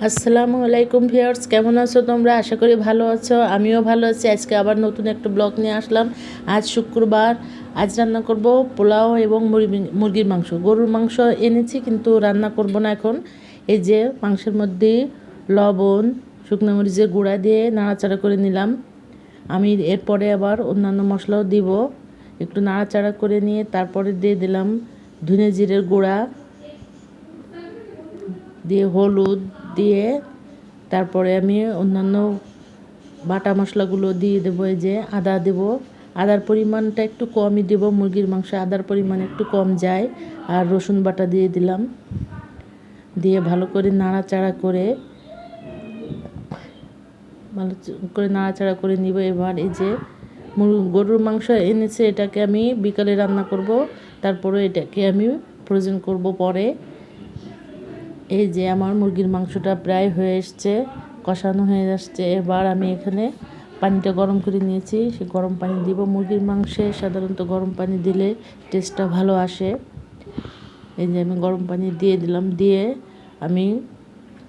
আসসালামু আলাইকুম ভিউয়ার্স, কেমন আছো তোমরা? আশা করি ভালো আছো, আমিও ভালো আছি। আজকে আবার নতুন একটা ব্লগ নিয়ে আসলাম। আজ শুক্রবার, আজ রান্না করব পোলাও এবং মুরগি- মুরগির মাংস। গরুর মাংস এনেছি কিন্তু রান্না করব না এখন। এই যে মাংসের মধ্যে লবণ, শুকনো মরিচের গুঁড়া দিয়ে নাড়াচাড়া করে নিলাম। আমি এরপরে আবার অন্যান্য মশলাও দিব। একটু নাড়াচাড়া করে নিয়ে তারপরে দিয়ে দিলাম ধনে জিরের গুঁড়া, দিয়ে হলুদ দিয়ে তারপরে আমি অন্যান্য বাটা মশলাগুলো দিয়ে দেবো, এই যে আদা দেব। আদার পরিমাণটা একটু কমই দেব, মুরগির মাংস আদার পরিমাণ একটু কম যায়। আর রসুন বাটা দিয়ে দিলাম। দিয়ে ভালো করে নাড়াচাড়া করে, ভালো করে নাড়াচাড়া করে নিব। এবার এই যে গরুর মাংস এনেছে, এটাকে আমি বিকালে রান্না করব। তারপরে এটাকে আমি প্রয়োজন করব পরে। এই যে আমার মুরগির মাংসটা প্রায় হয়ে এসছে, কষানো হয়ে আসছে। এবার আমি এখানে পানিটা গরম করে নিয়েছি। সে গরম পানি দিব। মুরগির মাংসে সাধারণত গরম পানি দিলে টেস্টটা ভালো আসে। এই যে আমি গরম পানি দিয়ে দিলাম। দিয়ে আমি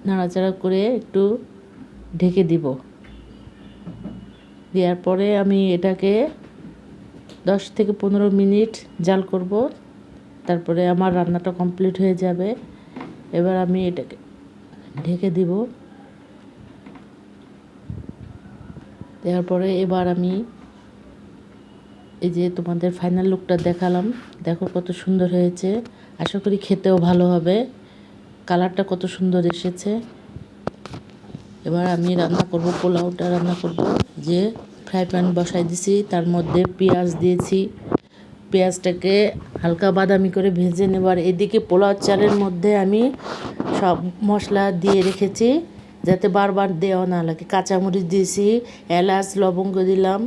নাড়াচাড়া করে একটু ঢেকে দিব। দেওয়ার পরে আমি এটাকে দশ থেকে পনেরো মিনিট জাল করব। তারপরে আমার রান্নাটা কমপ্লিট হয়ে যাবে। এবার আমি এটাকে ঢেকে দিব। দেওয়ার পরে এবার আমি এই যে তোমাদের ফাইনাল লুকটা দেখালাম, দেখো কত সুন্দর হয়েছে। আশা করি খেতেও ভালো হবে। কালারটা কত সুন্দর এসেছে। এবার আমি রান্না করব, পোলাওটা রান্না করব। যে ফ্রাই প্যান বসাই দিছি, তার মধ্যে পেঁয়াজ দিয়েছি। পেঁয়াজটাকে হালকা বাদামি করে ভেজে নেবার এদিকে পোলাও চালের মধ্যে আমি সব মশলা দিয়ে রেখেছি, যাতে বারবার দেওয়া না লাগে। কাঁচামরিচ দিয়েছি, এলাচ, লবঙ্গ দিলাম,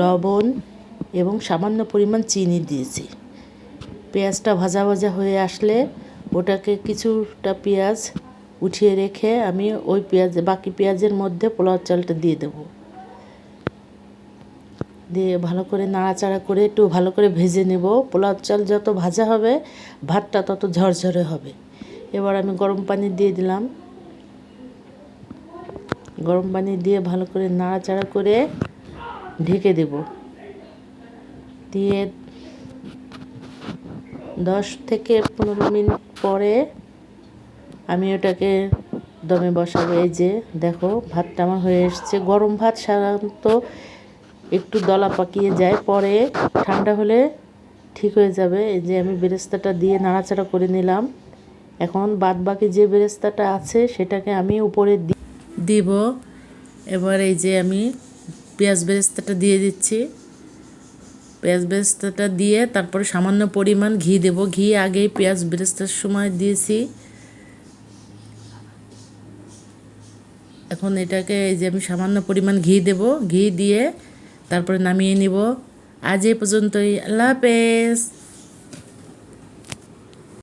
লবণ এবং সামান্য পরিমাণ চিনি দিয়েছি। পেঁয়াজটা ভাজা ভাজা হয়ে আসলে ওটাকে কিছুটা পেঁয়াজ উঠিয়ে রেখে আমি ওই পেঁয়াজ, বাকি পেঁয়াজের মধ্যে পোলাও চালটা দিয়ে দেবো। দিয়ে ভালো করে নাড়াচাড়া করে একটু ভালো করে ভেজে নেব। পোলাও চাল যত ভাজা হবে, ভাতটা তত ঝরঝরে হবে। এবার আমি গরম পানি দিয়ে দিলাম। গরম পানি দিয়ে ভালো করে নাড়াচাড়া করে ঢেকে দেব। দিয়ে দশ থেকে পনেরো মিনিট পরে আমি ওটাকে দমে বসাবো। এই যে দেখো, ভাতটা আমার হয়ে এসছে। গরম ভাত সাধারণত একটু দলা পাকিয়ে যায়, পরে ঠান্ডা হলে ঠিক হয়ে যাবে। এই যে আমি বেরেস্তাটা দিয়ে নাড়াচাড়া করে নিলাম। এখন বাদ বাকি যে বেরেস্তাটা আছে, সেটাকে আমি উপরে দিব। এবার এই যে আমি পেঁয়াজ বেরেস্তাটা দিয়ে দিচ্ছি। পেঁয়াজ বেরেস্তাটা দিয়ে তারপরে সামান্য পরিমাণ ঘি দেব। ঘি আগেই পেঁয়াজ বেরেস্তার সময় দিয়েছি। এখন এটাকে এই যে আমি সামান্য পরিমাণ ঘি দেব। ঘি দিয়ে তারপরে নামিয়ে নিব। আজ এ পর্যন্তই। আল্লাহ হাফেজ।